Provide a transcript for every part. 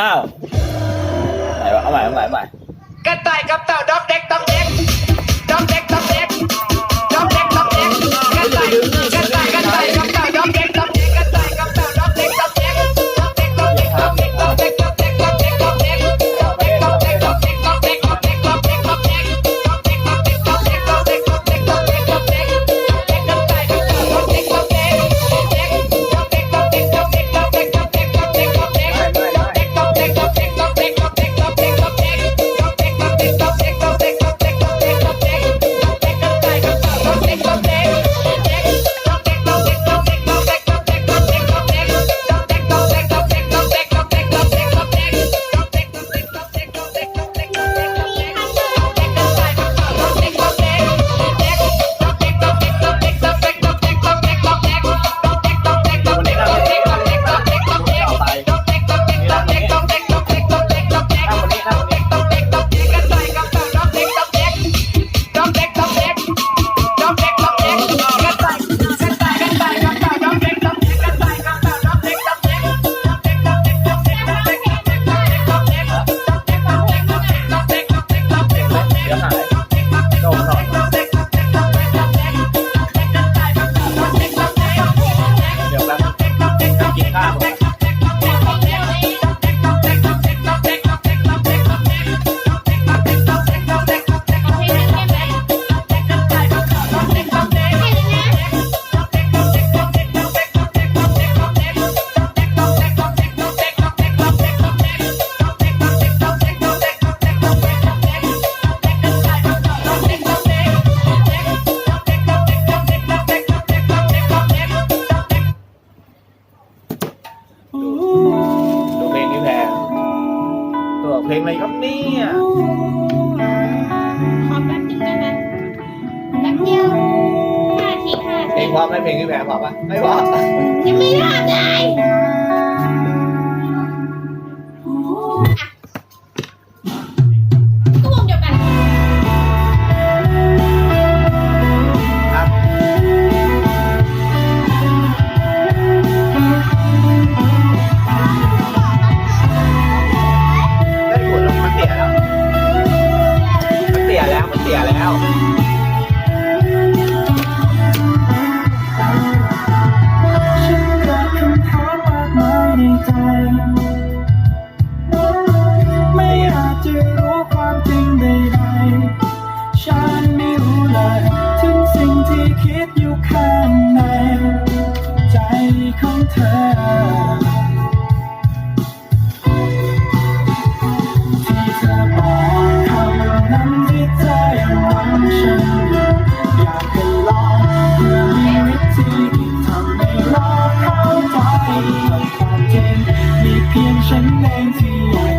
อ้าวไหนวะเอาใหม่เอาใหม่เอาใหม่กระต่ายกับเต่าด็อกแดกด็อกแดก เพลงอะไรครับเนี่ยขอแป๊บนึงได้ไหมแป๊บเดียวห้าทีห้าเพลทีงพร้อมไหมเพลงที่แพรพร้อมปะไม่พร้อม ยังไม่ทำเลย name to you.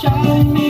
Shine me.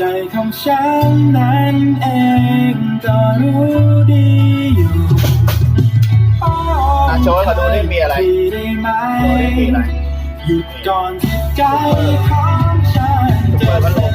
จของฉันนั้นเองก็รู้ดีอยู่อะโชหขาดูนี่มีอะไรไหมีอหน่ยหยุดก่อนที่ใจของฉันจะ